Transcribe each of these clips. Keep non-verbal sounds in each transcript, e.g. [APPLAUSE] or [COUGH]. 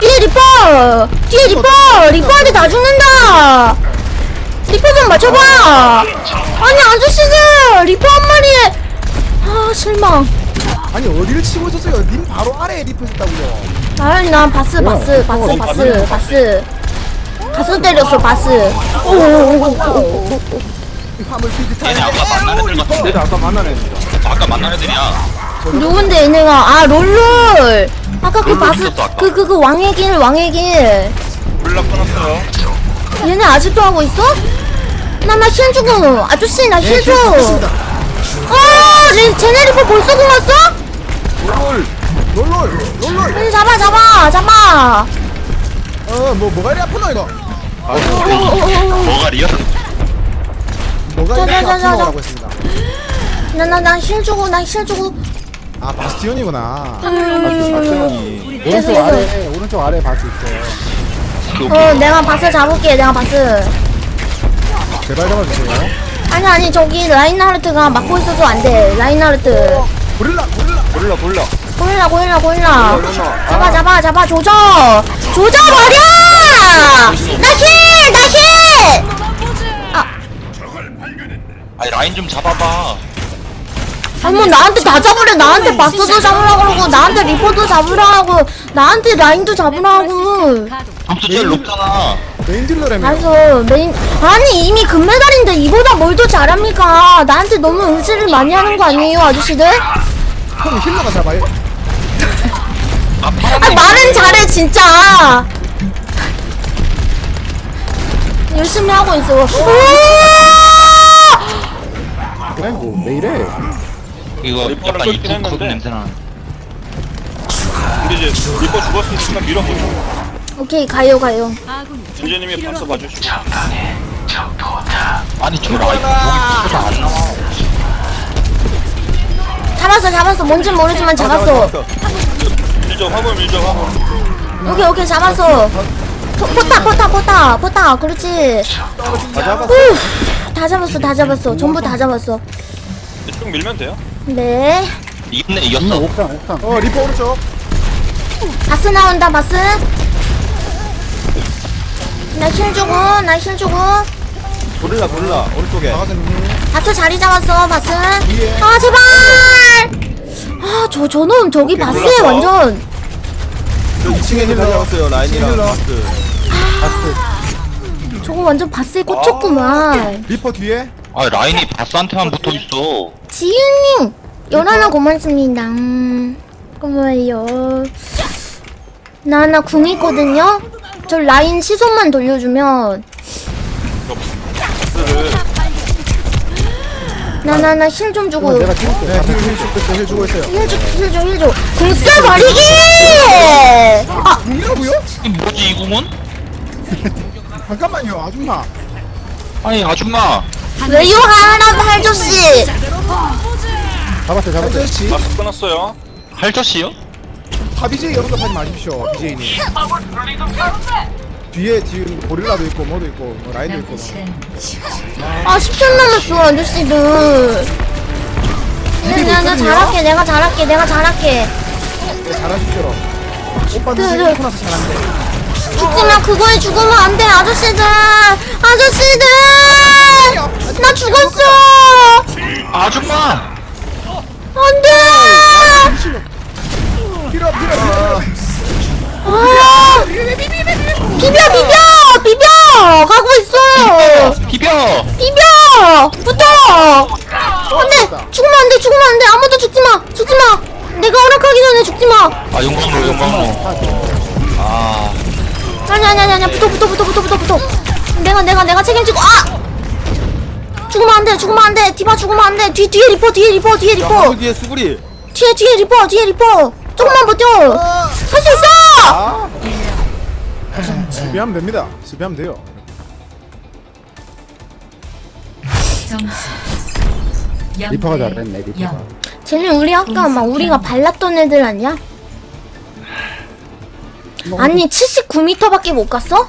뒤에 리퍼! 뒤에 리퍼! 리퍼한테 다 죽는다! 리퍼 좀 맞춰봐! 아니, 아저씨들! 리퍼 한 마리에! 아, 실망. 아니 어디를 치고 있었어요? 님 바로 아래에 리프 있었다고요. 아니, 난 바스, 바스, 바스, 바스, 바스. 바스 때렸어, 바스. 오오오오오. 화물 필드 얘네 타임. 아까 만난 애들 같은데? 아까 만난 애입니다 아까 만난 애들이야. 누군데, 얘네가. 아, 롤롤! 아까 그 있었어, 아까. 그, 그, 그, 왕의 길, 왕의 길. 몰라 끊었어요. 얘네 아직도 하고 있어? 나, 나 힐 주고. 아저씨, 나 힐 줘. 아, 쟤- 쟤네 리퍼 벌써 공왔어? 롤롤 롤롤 롤롤. 응, 잡아, 잡아, 잡아. 어뭐 뭐가 이리 아프노 이거? 뭐가 리얼? 뭐가 자, 이렇게 자, 자, 자, 아프노라고 했습니다. 나, 나, 나힐 주고, 나 힐 주고. 아 바스티온이구나. 음, 오른쪽 아래 오른쪽 아래 발수 있어요 어, 내가 바스 잡을게, 내가 바스. 제발 잡아주세요. 아니, 아니, 저기 라인하르트가 막고 있어서 안 돼. 라인하르트. 고릴라 고릴라. 골라 골라 고릴라, 고릴라, 고릴라. 골라 잡아, 잡아, 잡아, 조져! 조져 버려! 나 힐! 나 힐! 아, 아니 라인 좀 잡아봐. 아니 뭐 나한테 다 잡으래 나한테 바스도 잡으라고 그러고 나한테 리포도 잡으라고 나한테 라인도 잡으라고 점수 제일 높잖아. 메인 딜러라며. 그래서 메인 아니 이미 금메달인데 이보다 뭘 더 잘합니까 나한테 너무 의지를 많이 하는 거 아니에요 아저씨들? 형 힐러가 잡아요. 아 아 파란색. 말은 잘해 진짜 열심히 하고 있어 우와! 그래 뭐왜 이래 이거 리퍼는 약간 끊긴 입국 그 했는데. 냄새나. 근데 이제 리퍼 죽었으니까 밀어보죠. 오케이 가요 가요 진재님이 박수 봐주시고. 아니 저 라인 목이 진짜 안 나와. 잡았어 잡았어 뭔진 모르지만 잡았어 밀죠 화물 밀죠 화물. 오케이 오케이 잡았어 포, 포타 포타 포타 포타 그렇지 다 잡았어. 후, 다 잡았어 다 잡았어 전부 다 잡았어 이제 쭉 밀면 돼요. 네 이겼네 음, 이겼어. 옥상 옥상 어 리퍼 오른쪽. 바스 나온다 바스 나힐 주고 나힐 주고 고릴라 고릴라 오른쪽에. 바스 자리 잡았어 바스. 아 제발 아 저 저놈 저기 바스에 몰랐어. 완전 2층에 힐러 잡았어요 라인이랑 바스. 저거 완전 바스에 꽂혔구만 리퍼 뒤에. 아 라인이 바스한테만 붙어 있어. 지윤님 열하나 고맙습니다 음, 고마워요 나나 궁 있거든요 저 라인 시선만 돌려주면 나나나 힐 좀 주고 내가 찍을게 네, 힐 주고 힐 주고 있어요. 힐줘 힐 줘 힐 줘 궁 쏴버리기 아 궁이라고요? 이게 뭐지 이 궁은? 잠깐만요, 아줌마. 아니 아줌마. 왜요 하나 할조씨 잡았어 잡았어 아저씨, 박스 끊었어요. 할저씨요? 다 BJ 여러분 하지 마십시오, BJ님. 뒤에 지금 고릴라도 있고 뭐도 있고 뭐 라인도 있고. 아 10초 남았어 아저씨들 내가 내가 잘할게 내가 잘할게 내가 잘할게 네, 잘하십시오. 오빠는 네, 지금 네. 놓고 나서 잘한대. 죽지마 그거에 죽으면 안돼 아저씨들 아저씨들 죽으면 안돼. 죽으면 안 돼 아무도 죽지 마. 죽지 마. 내가 허락하기 전에 죽지 마. 아 용광로 용광로. 아. 아니 아니 아니 아니 붙어 붙어 붙어 붙어 붙어 붙어. 내가 내가 내가 책임지고. 아! 죽으면 안 돼 죽으면 안 돼. 디바 죽으면 안 돼. 뒤 뒤에 리퍼 뒤에 리퍼 뒤에 리퍼. 뒤에 수구리. 뒤에 뒤에 리퍼 뒤에 리퍼. 조금만 버텨. 할 수 있어! 아. 수비하면 됩니다. 수비하면 돼요. 리퍼가 잘했네 리퍼가 쟤네 우리 아까 막 우리가 발랐던 애들 아니야? 아니 79m밖에 못 갔어?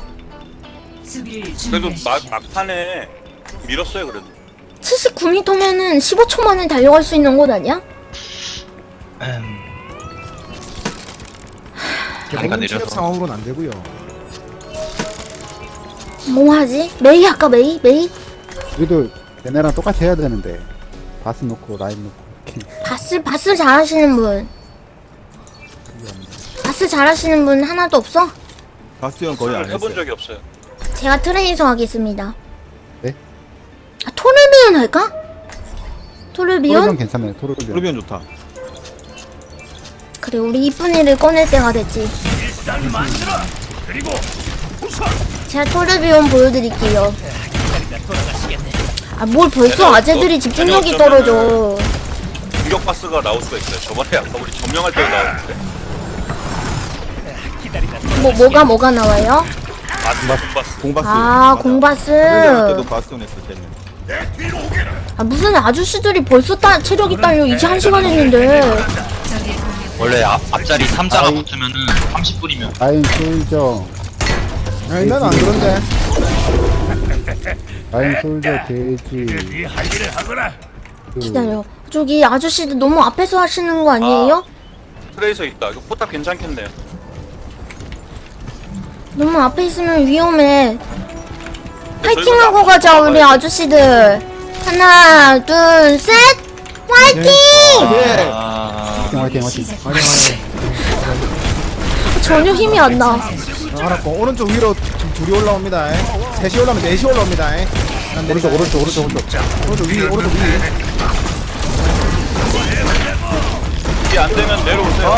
그래도 막 막판에 좀 밀었어요 그래도. 79m면은 15초 만에 달려갈 수 있는 곳 아니야? 음. 대부분 내려서. 체력 상황으로는 안 되고요. 뭐 하지? 메이 할까 메이? 메이? 우리도 얘네랑 똑같이 해야 되는데 바스 놓고 라인 놓고 이렇게 바스 바스 잘하시는 분. 바스 잘하시는 분 하나도 없어? 바스형 거의 안 해본 했어요. 적이 없어요. 제가 트레이서 하겠습니다. 네? 아, 토르비온 할까? 토르비온 토르비온? 괜찮아요 토르비온 루비언 좋다. 그래 우리 이쁜이를 꺼낼 때가 됐지. 제가 토르비온 보여드릴게요. 아 뭘 벌써 아재들이 집중력이 떨어져. 공격 바스가 나올 수가 있어요. 저번에 아까 우리 점령할 때 나왔는데. 뭐 뭐가 뭐가 나와요? 바스 바스. 공바스. 아 맞아. 공바스. 때도 했어 쟤는. 아 무슨 아저씨들이 벌써 따, 체력이 딸려 이제 한 시간 했는데. 원래 앞, 앞자리 3자가 붙으면은 30분이면 라인 솔저 아니 난안 그런데. 라인 솔저 돼지 그 기다려. 저기 아저씨들 너무 앞에서 하시는 거 아니에요? 트레이서 있다. 이거 포탑 괜찮겠네요. 너무 앞에 있으면 위험해. 저희가 파이팅하고 가자 우리. 아저씨들. 하나, 둘, 셋, 화이팅! 네. 아... 화이팅 화이팅 화이팅 전혀 힘이 안 나. 아, 알았고 오른쪽 위로 지금 둘이 올라옵니다. 에. 셋이 올라오면 넷이 올라옵니다. 오른쪽. 오른쪽 오른쪽 오른쪽 오른쪽 위 오른쪽 위. 이게 안 되면 내려오세요.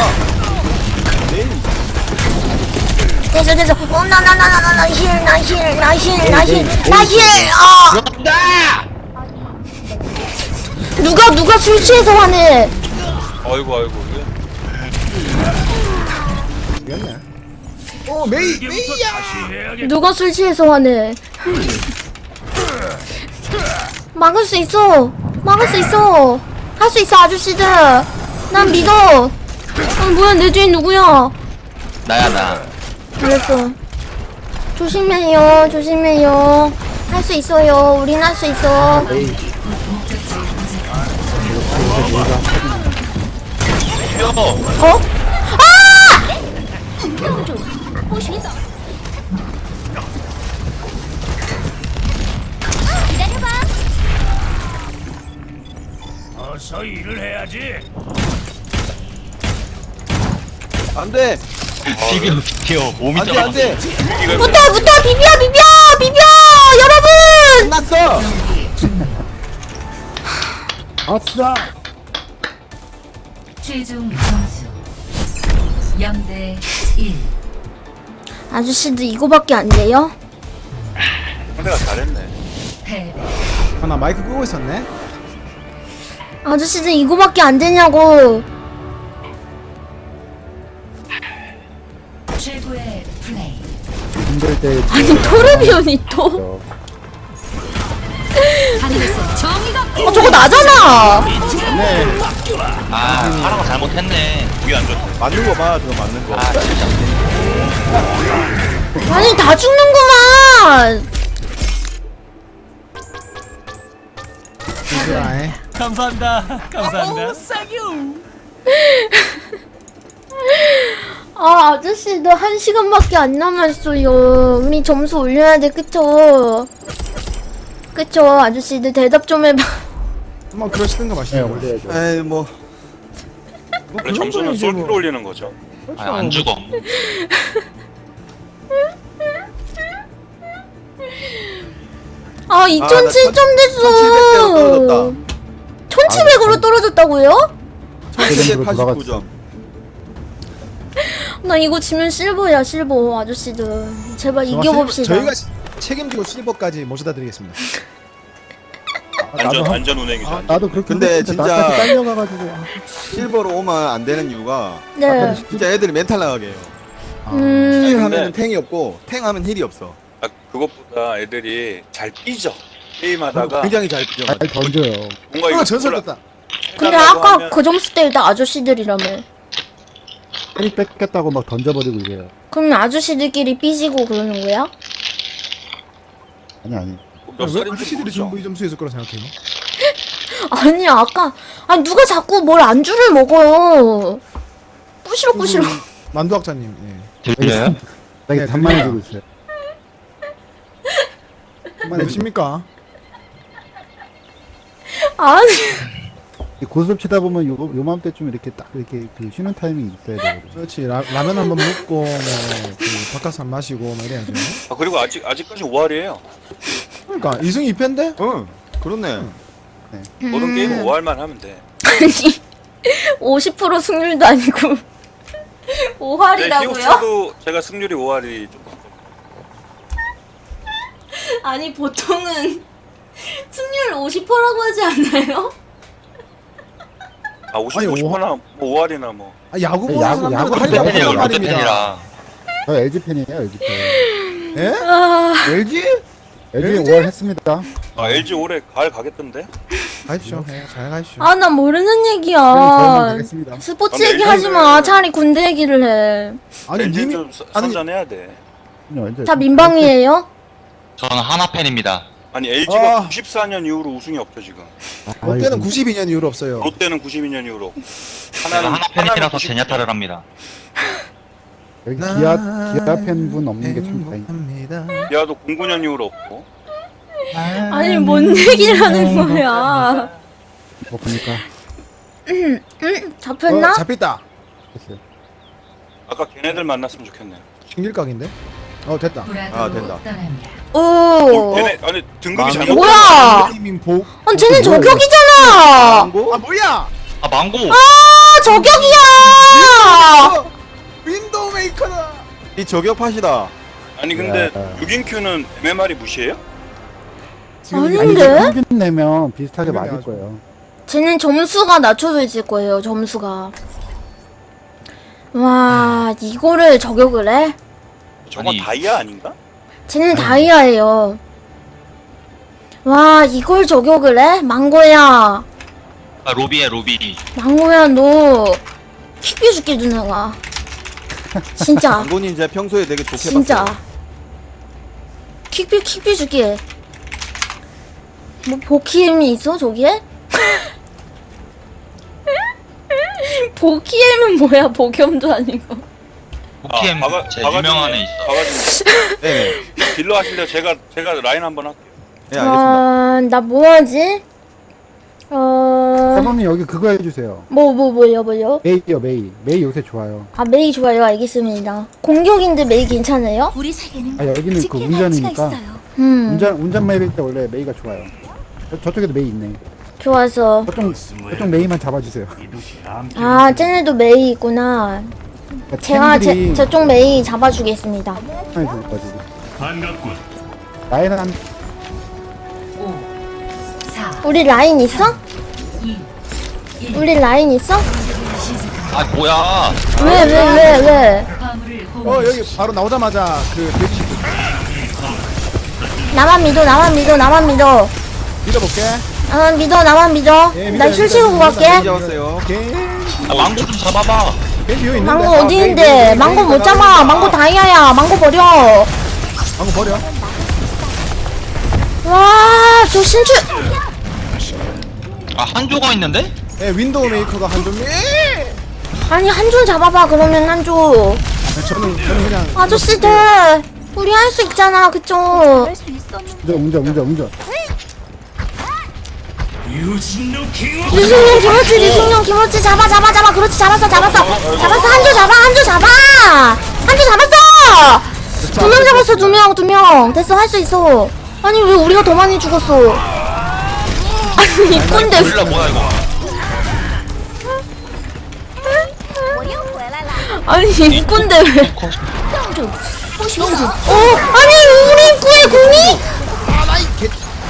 됐어 됐어. 어, 나, 나, 나, 나, 나, 나, 힐, 나, 힐, 나, 힐, 나, 힐, 나, 힐, 아! 누가, 누가 술 취해서 화내? 아이고 아이고. 이게 미안해. 어 메이 메이야. 누가 술 취해서 화내? 막을 수 있어. 막을 수 있어. 할 수 있어, 아저씨들. 난 믿어. 어, 뭐야, 내 뒤에 누구야? 나야 나 알았어. 조심해요, 조심해요. 할 수 있어요. 우린 할 수 있어. 뛰어 어? 어서 일을 해야지. 안 돼. 비벼 비벼 5m 안 돼, 안 돼. 붙어, 붙어, 비벼, 비벼, 비벼! 여러분! 끝났어. 아싸 최종 점수 0대 1 아저씨들 이거밖에 안 돼요? 상대가 잘했네. 패배 아 나 마이크 끄고 있었네. 아저씨들 이거밖에 안 되냐고. 최고의 플레이 힘들 때 아니, 토르비온이 또. 하늘에서 정의가 어, 저거 나잖아! 네. 아 하는 거 잘못했네 이게 안 좋다. 맞는 거 봐. 저거 맞는 거. 아 진짜 아니, 다 죽는구만! 얘들아. 에. 감사합니다. 감사합니다. [LAUGHS] 아, 아저씨도 한 시간밖에 안 남았어요. 우리 점수 올려야 돼, 그쵸? 그쵸, 아저씨들 대답 좀 해봐. 한번 그러시든가 네 마시든가. 올려야죠 에이 뭐. 원래 점수는 솔로 올리는 거죠. 아, 안 죽어 아, 2007점 됐어! 1700 으로 떨어졌다고요? 1789점. [LAUGHS] 나 이거 지면 실버야, 실버, 아저씨들. 제발 이겨봅시다. 실버- 저희가 시- 책임지고 실버까지 모셔다 드리겠습니다. 안전 나도- 안전 운행이죠. 나도 그렇게 근데 했는데 진짜- 나까지 딸려가가지고 아, 실버로 오면 안 되는 이유가 네. 진짜 애들이 멘탈 나가게 해요. 음, 힐 근데- 하면 탱이 없고 탱 하면 힐이 없어. 아, 그것보다 애들이 잘 삐져. 게임하다가 굉장히 잘 뛰어. 잘 던져요 뭔가 아 이거 전설됐다. 근데 아까 하면 그 점수 때일 때 아저씨들이라며. 헬이 뺏겠다고 막 던져버리고 이래요 그럼 아저씨들끼리 삐지고 그러는 거야? 아니 아니 몇 왜 살인지 아저씨들이 모르죠. 전부 이 점수였을 거라 생각해요? [LAUGHS] 아니 아까 아니 누가 자꾸 뭘 안주를 먹어요. 부시럭 부시럭. 만두학자님. 예. 들려요? 나 이게 네, 단만해지고 있어요. 단만해지고 누구십니까? 아니 이 고스톱 치다 보면 요, 요맘때쯤 이렇게 딱 이렇게 그 쉬는 타이밍이 있어야 되거든요. 그렇지. 라, 라면 한번 먹고 뭐그 한 마시고 뭐 이래야죠. 아 그리고 아직 아직까지 5할이에요. 그러니까 2승 2패인데? 응 그렇네 모든 게임 은 5할만 하면 돼. 아니 50% 승률도 아니고 [LAUGHS] 네, 5할이라고요? 히오스도 제가 승률이 5할이 좀. 아니 보통은 [LAUGHS] 승률 50%라고 하지 않나요? 아 50, 아니, 50하나 뭐 5할이나 뭐. 아, 야구 보는 야구- 사람들은 야구 할 팬이에요, 야구 롯데 말입니다. 팬이라. 저 LG 팬이에요, LG 팬. 예? 아 LG? LG LG? 5월 했습니다. 아 LG 올해 가을 가겠던데? 가십시오. 예, 잘 가십시오. 아, 나 모르는 얘기야. 스포츠 근데 얘기 하지 마. 는- 차라리 군대 얘기를 해. 아니 LG 님이 좀 아니 선전해야 돼. 완전 다 민방위예요? 저는 하나 팬입니다. 아니 LG가 아. 94년 이후로 우승이 없죠 지금. 롯데는 아이고. 92년 이후로 없어요. 롯데는 92년 이후로. 제가 하나 팬이라서 제냐타를 합니다. 여기 기아 기아 팬분 없는 게 참 다행. 행복합니다. 기아도 09년 이후로 없고. 아니, 뭔 얘기를 하는 거야. 뭐 보니까 응? 잡혔나? 어, 잡혔다. 됐어요. 아까 걔네들 만났으면 좋겠네. 신길각인데? 어 됐다. 아, 된다. 오. 걔네 아니 등급이 망- 잘못. 뭐야? 복. 아, 쟤는 저격이잖아. 망고? 아 뭐야? 아 망고. 아, 저격이야. 윈도우 메이커다. 이 저격팟이다 아니 근데 야. 6인 큐는 MMR이 무시해요? 아닌데? 평균 내면 비슷하게 평균 맞을. 거예요. 쟤는 점수가 낮춰져 있을 거예요, 점수가. 와, 이거를 저격을 해? 저건 아니. 다이아 아닌가? 쟤는 다이아예요. 와, 이걸 저격을 해? 망고야. 아, 로비에 로비. 망고야, 너. 킥비 줄게, 누나가. 진짜. [LAUGHS] 망고님 제가 평소에 되게 좋게 진짜. 봤어요 킥비, 킥비 줄게. 뭐, 보키엠이 있어, 저기에? [LAUGHS] 보키엠은 뭐야, 복염도 아니고. 오키엠 바가- 제 바가지네. 유명한 애 있어. 바가지네. [LAUGHS] 네네 딜러 하실래요? 제가 제가 라인 한번 할게요. 네 알겠습니다 아, 나 뭐하지? 어, 사모님 여기 그거 해주세요. 뭐, 뭐, 뭐요, 뭐요? 메이요 메이. 메이 요새 좋아요. 아, 메이 좋아요. 알겠습니다. 공격인데 메이 괜찮아요? 우리 세계는 아 여기는 그 운전이니까 음, 운전 운전 메이일 때 원래 메이가 좋아요. 저, 저쪽에도 메이 있네. 좋아서. 저쪽 저쪽 메이만 잡아주세요. 아, 쟤네도 메이 있구나. 그러니까 제가 제, 템들이 저쪽 메이 잡아주겠습니다. 많이. 반갑군. 라인 한 5, 4, 우리 라인 있어? 2, 1. 우리 라인 있어? 아 뭐야? 왜, 왜, 왜, 왜? 어. 여기 바로 나오자마자 그 돼지 나만 믿어, 나만 믿어, 나만 믿어. 믿어볼게. 나만 믿어, 나만 믿어. 예, 믿어요, 나 믿어요, 갈게. 메이 잡았어요 오케이. 아 망고 좀 잡아봐. 있는데. 망고 아, 어디 메이, 있는데? 메이, 메이, 망고 못 잡아. 망고 다이아야. 망고 버려. 망고 버려. 와, 저 신출. 아 한조가 있는데? 예 윈도우 메이커가 한 점이. 아니, 한 줄 잡아봐, 그러면 한 줄. 저는 저는 그냥 아저씨들, 우리 할 수 있잖아, 그쪽. 운전 운전 운전 운전. 유진노 킹of 류승룡 김어치, 류승룡 김어치 잡아, 잡아, 잡아. 그렇지, 잡았어, 잡았어. 잡았어, 한줄 잡아, 한줄 잡아. 한줄 잡았어. 두 명 잡았어, 두 명, 두 명. 됐어, 할 수 있어. 아니, 왜 우리가 더 많이 죽었어? [LAUGHS] 아니, 이건데. 몰라 뭐야 이거. [LAUGHS] 아니, 이건데 왜. 어, 아니, 우리 입구에 공이?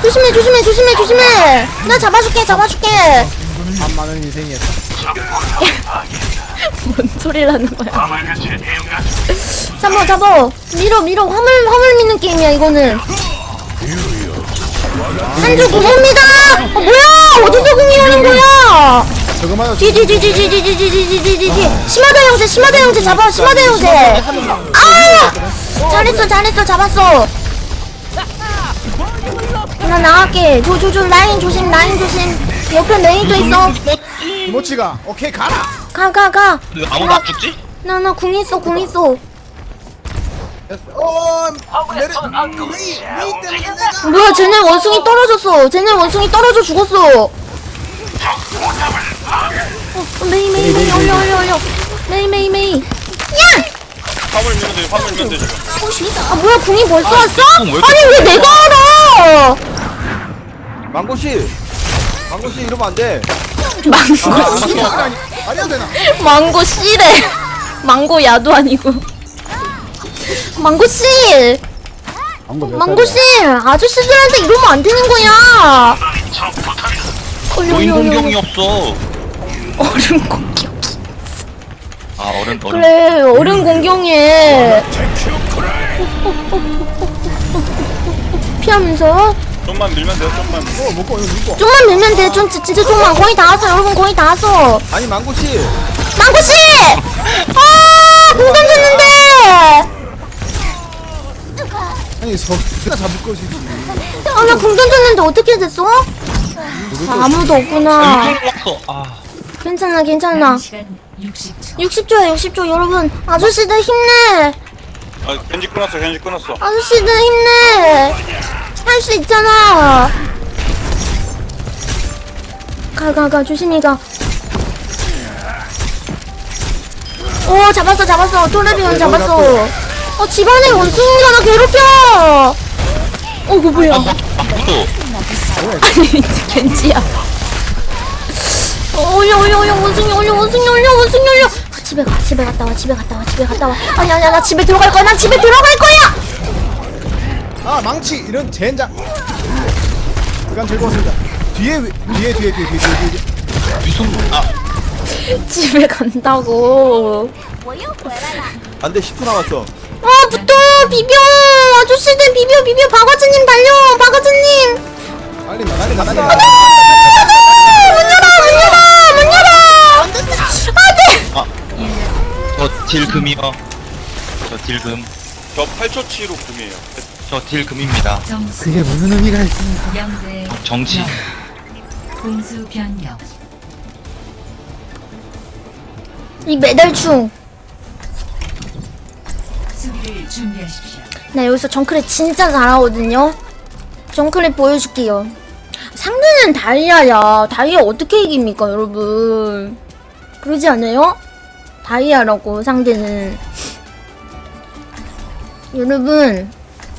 조심해, 조심해, 조심해, 조심해. 나 잡아줄게, 잡아줄게. 3만 원 인생이었다. 뭔 소리를 하는 거야. 잡아, 잡아. 밀어, 밀어. 화물, 화물 미는 게임이야, 이거는. 한줄 구멍입니다! 어, 뭐야! 어디서 공이 오는 거야! 저거 맞아. 뒤뒤뒤뒤뒤뒤뒤뒤뒤뒤 심하다 형제 심하다 형제 잡아 심하다 형제 아 잘했어 잘했어 잡았어 나 나갈게. 조 조 조 라인 조심 라인 조심. 옆에 메인도 있어. 이모치가 오케이 가라. 가 가 가. 왜 아무도 안 죽지? 나 나 궁 있어 궁 있어. 어 때문에 내가 뭐야 쟤네 원숭이 떨어졌어. 쟤네 원숭이 떨어져 죽었어. 어, 메이 메이 메이 올려 올려 올려. 메이 메이 메이. 야! 화물 밀면 돼 화물 밀면 돼 지금. 아 뭐야 궁이 벌써 왔어? 궁왜 이렇게 아니 왜 내가 알아 망고 씨. 망고 씨 이러면 안 돼. 망고 아니 말이 안 되나? 망고 씨래. 망고 야도 아니고. 망고 씨! 망고? 씨 아저씨들한테 이러면 안 되는 거야. 올려 공격이 없어. 얼음 공격. 아 어른 어른 그래 얼음 공경해 피하면서 좀만 밀면 돼요 좀만 어 먹고 이거 먹고 좀만 밀면 돼. 좀 지- 진짜 좀만 거의 다 왔어. 여러분 거의 다 왔어. 아니 망고 씨. 망고 씨! 아, 공 던졌는데. 아니 석나 잡을 것이지 아, 나공 던졌는데 어떻게 됐어? 아, 아무도 없구나. 아 괜찮아, 괜찮아. 남은 시간 60초. 60초야, 60초. 여러분, 아저씨들 힘내. 아 겐지 끊었어 겐지 끊었어 아저씨들 힘내. 할 수 있잖아. 가, 가, 가. 조심히 가. 오, 잡았어, 잡았어. 토레비온 잡았어. 어, 집안에 원숭이가 나 괴롭혀. 어, 그 뭐야. 망고도 아니, 겐지야. 어, 올려, 올려, 올려. 원숭이 올려, 원숭이 올려, 원숭이 올려. 아, 집에 가, 집에 갔다 와, 집에 갔다 와, 집에 갔다 와. 아니, 아니야, 나 집에 들어갈 거야. 난 집에 들어갈 거야. 아 망치 이런 젠장 시간 즐거웠습니다 뒤에 위- 뒤에 뒤에 뒤에 뒤에 뒤에 뒤에 유승 아 집에 간다고. 안 돼. 10초 남았어. 아, 붙어! 비벼! 아저씨들 비벼, 비벼! 박아즈님 달려! 박아즈님! 빨리 나가리 나가리 문 열어! 문 열어! 문 열어! 안 돼! 저 딜금이요 저 딜금 저 8초 치로 금이에요 저 딜금입니다 점수 그게 무슨 의미가 있습니까? 0대 정치 공수 변경. 이 매달충! 수비를 준비하십시오. 나 여기서 정크랩 진짜 잘하거든요? 정크랩 보여줄게요. 상대는 다이아야. 다이아 어떻게 이깁니까, 여러분? 그러지 않아요? 다이아라고, 상대는. 여러분,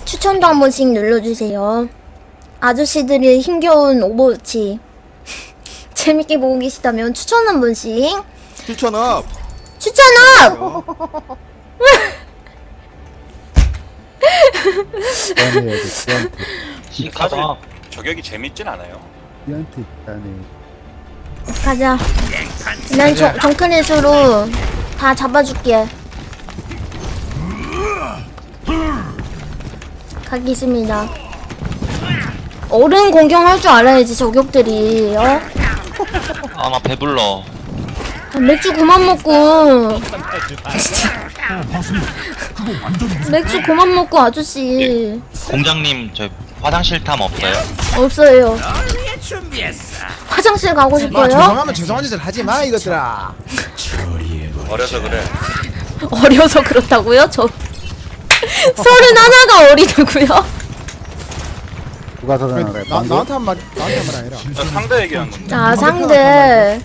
추천도 한 번씩 눌러주세요. 아저씨들이 힘겨운 오버워치. [LAUGHS] 재밌게 보고 계시다면 추천 한 번씩. 추천업. 추천업! 미안해요. 시카다 저격이 재밌진 않아요 미안해. 가자. 난 정, 정크넷으로 다 잡아줄게. 가겠습니다. 어른 공격할 줄 알아야지 저격들이. 어? 아 나 배불러 아, 맥주 그만 먹고. 맥주 그만 먹고 아저씨. 공장님 저 화장실 탐 없어요? 없어요. 화장실 가고 마 싶어요? 죄송하면 죄송한 짓을 하지 마 이것들아 어려서 그래 [LAUGHS] 어려서 그렇다고요? 저 서른 하나가 어리다고요? 누가 더 나가요? 나, 나한테 한 말, 나한테 한 말 아니라. 저 상대 얘기한 건데. 아 상대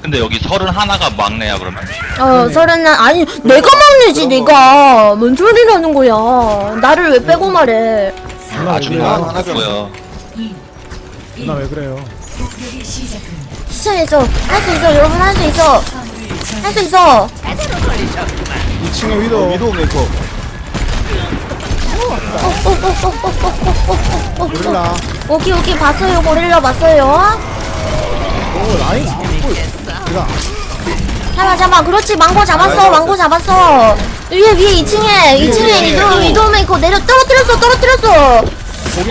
근데 여기 서른 하나가 막내야 그러면? 어 서른 하 아니 내가 막내지 내가. 뭔 소리라는 거야. 나를 왜 빼고 말해? 누나 왜 아줌마 그래요? 하나 뭐야 2. 누나 왜 그래요. 시청했어. 할수 있어. 여러분 할 수 있어. 할 수 있어 2층에 위도 위도 메이커. 고릴라 오케이 오케이 봤어요 고릴라 봤어요 오 라인 이거 잡아 잡아 그렇지 망고 잡았어 망고 잡았어 위에 위에 2층에 2층에 위도 위도 메이커 내려 떨어뜨렸어 떨어뜨렸어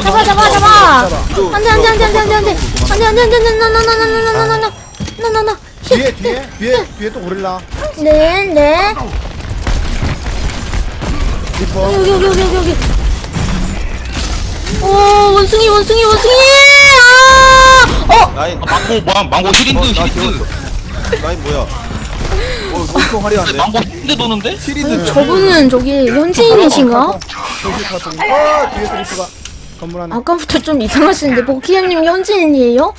잡아 잡아 잡아 안돼 안돼 안돼 안돼 안돼 안돼 안돼 안돼 안돼 안돼 나나나나나나나나나나나나 뒤에 뒤에 뒤에 뒤에 또 고릴라 네네 리퍼 여기 여기 여기 여기 여기 오 원숭이 원숭이 원숭이 아 어 라인. 아, 망고 뭐 망고 히린드 어, 나 히린드 라인 뭐야? 어, 뭐 엄청 화려한데. 망고 힘대 도는데? 키리드 저분은 저기 현지인이신가? 아 뒤에서 리프가 건물 안에 아까부터 좀 이상하시는데 보키엠님 현지인이에요?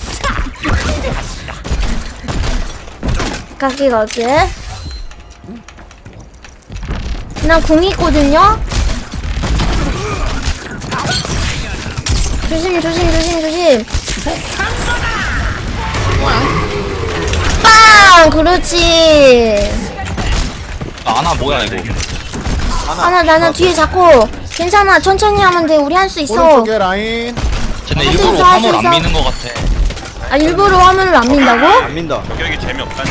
갈게 갈게 나궁 있거든요? 조심 조심 조심 조심 빵 그렇지 아, 아나 뭐야 이거 하나 나는 뒤에 잡고 괜찮아 천천히 하면 돼 우리 할 수 있어 오른쪽에 라인 쟤네 일부러 있어, 할수 화물 안. 미는 거 같아 아 일부러 화면을 안 민다고? 안 민다. 재미없다니.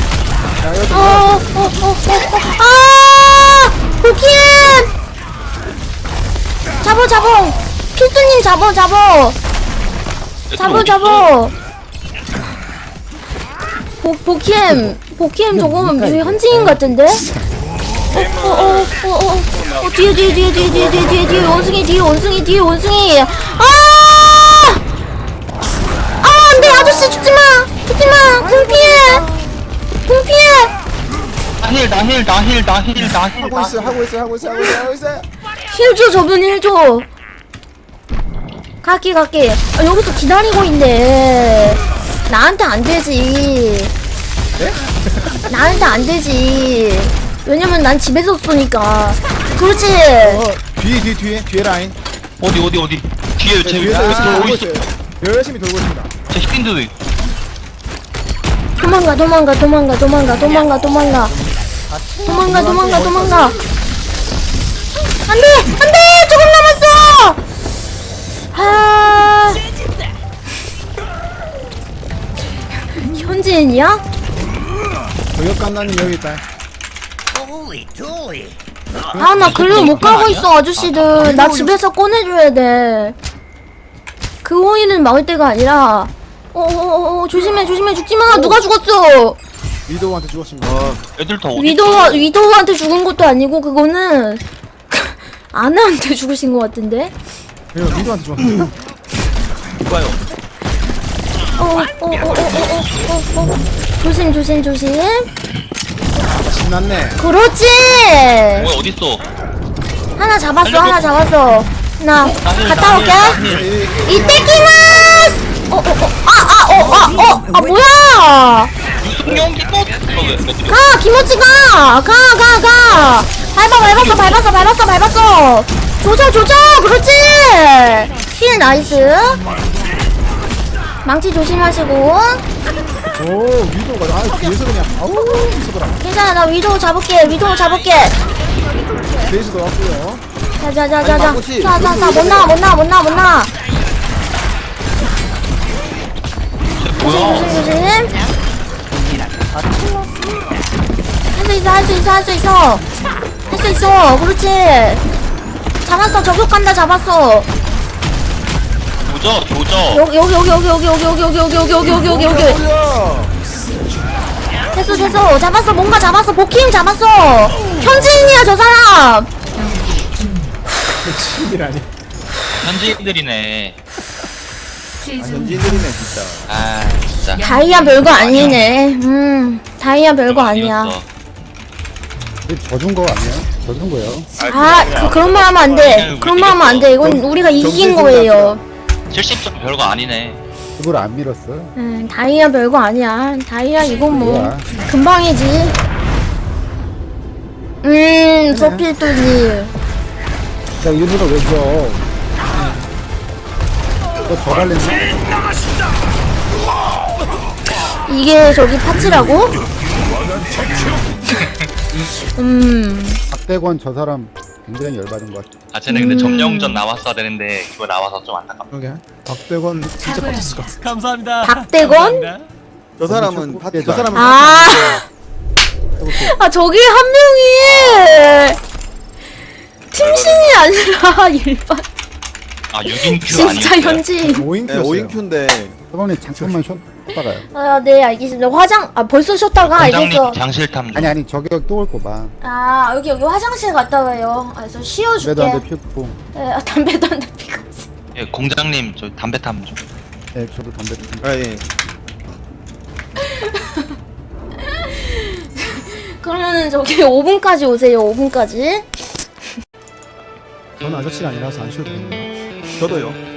자 여기 어, 어, 어, 어, 어. 아! 보키엔! 잡어, 잡어! 필두님 잡어, 잡어! 잡어, 잡어! 보, 보키엠, 보키엠 저거 왜 현지인 같은데? 어, 어, 어, 어, 어, 어, 뒤에, 뒤에, 뒤에, 뒤에, 뒤에, 뒤에, 뒤에, 뒤에, 원숭이, 뒤에, 원숭이, 뒤에, 원숭이! 아! 아, 안 돼, 아저씨 죽지 마! 죽지 마! 공 피해! 공 피해! 나힐 나힐 나힐 나힐 나힐 하고 있어 하고 있어 하고 있어 하고 있어 하고 있어 힐줘 저분 힐줘. 갈게 갈게. 아, 여기서 기다리고 있네. 나한테 안 되지. 나한테 안 되지. 왜냐면 난 집에서 쏘니까. 그렇지. 어 뒤에 뒤에 뒤에 뒤에 라인. 어디 어디 어디? 뒤에 쟤 뒤에서 열심히 쟤 돌고 어디 있어. 있어요. 열심히 돌고 있습니다. 쟤 히든드도 있어 도망가 도망가 도망가 도망가 도망가 도망가 도망가 도망가 도망가 안돼 안돼 조금 남았어. 아. 현지인이야? 간다님 여기 있다. 아 나 글로 못 가고 있어 아저씨들. 나 집에서 꺼내줘야 돼그 오이는 막을 때가 아니라. 어어어 조심해 조심해. 죽지마. 누가 죽었어 위도우한테 죽었습니다. 애들 다 어디 위도 위도우한테 죽은 것도 아니고 그거는 [LAUGHS] 아내한테 죽으신 것 같은데? 그리고 위도우한테 죽었습니다 누가요? 어어어어어어어 조심 조심 조심. 신났네. 그렇지! 뭐야 어딨어? 하나 잡았어 하나 잡았어. 나 갔다 올게. 나힐 이때키마스! 어어어아아어아어. 뭐야 유승용 기껏 어왜 가 김호찌 가가 가 가! 밟아 밟았어 밟았어 밟았어 밟았어! 조져 조져 그렇지! 힐 나이스! 망치 조심하시고. 오 위도우가 아 뒤에서 그냥 아우 무서워라. 괜찮아 나 위도우 잡을게 위도우 잡을게. 뒤에서 돌았고요. 자자자자자. 쏴쏴쏴 못 나와 못 나와 못 나와 못 나와. 뭐야? 조심 조심 할 수 있어 할 수 있어 할 수 있어 할 수 있어 그렇지 잡았어 저격 간다 잡았어 조져 조져 여기 여기 여기 여기 여기 여기 여기 여기 여기 여기 여기 여기 여기 여기 됐어 됐어 잡았어 뭔가 잡았어 보킹 잡았어 현지인이야 저 사람 신이라니 현지인들이네 최종 현지인들이네 진짜. 아 진짜 다이아 별거 아니네 음 다이아 별거 아니야 아니었어. 져준 거 아니야? 져준 거예요. 아 그, 그런 말 하면 안 돼 그런 말 하면 안 돼 이건 우리가 이긴 거예요 70점 별거 아니네 그걸 안 밀었어. 음 다이아 별거 아니야 다이아 이건 뭐 뭐야? 금방이지 음 소필토님 자, 일부러 왜 져? 너 저갈랬나? 이게 저기 파츠라고? [LAUGHS] 음 박대권 저 사람 굉장히 열받은 것 같아. 아 쟤네 근데 음. 점령전 나왔어야 되는데 그거 나와서 좀 안타깝다 여기 박대건 진짜 빡쳤을 것 같아 감사합니다. 박대건? 저 사람은 파티 저 사람은 아, 아 저기 한 명이 팀신이 아니라 [LAUGHS] 일반 아 6인큐 진짜 아니었어요? 현지. 네, 오인큐였어요 5인큐인데 사범님 잠깐만 쉬었다가요. 아, 네, 알겠습니다. 화장, 아, 벌써 쉬었다가 알겠어. 공장님 장실 탐 아니 아니 저격 또 올 거 봐. 아, 여기, 여기 화장실 갔다 와요. 아, 저 쉬어줄게. 그래도 안돼 피우고. 네, 아, 담배도 안 피고. 예, 공장님 저 담배 탐 좀 네 저도 담배 좀. 아, 예. [LAUGHS] 그러면 저기 5분까지 오세요 5분까지 저는 아저씨가 아니라서 안 쉬어도 되겠네요 저도요.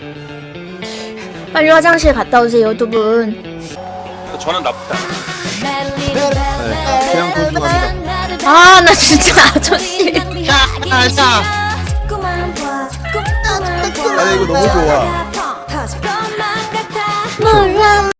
빨리 화장실 갔다 오세요 두 분 저는 나쁘다. 그냥 존중합니다. 아 나 진짜 [LAUGHS] 아저씨 아니 이거 너무 좋아. 몰라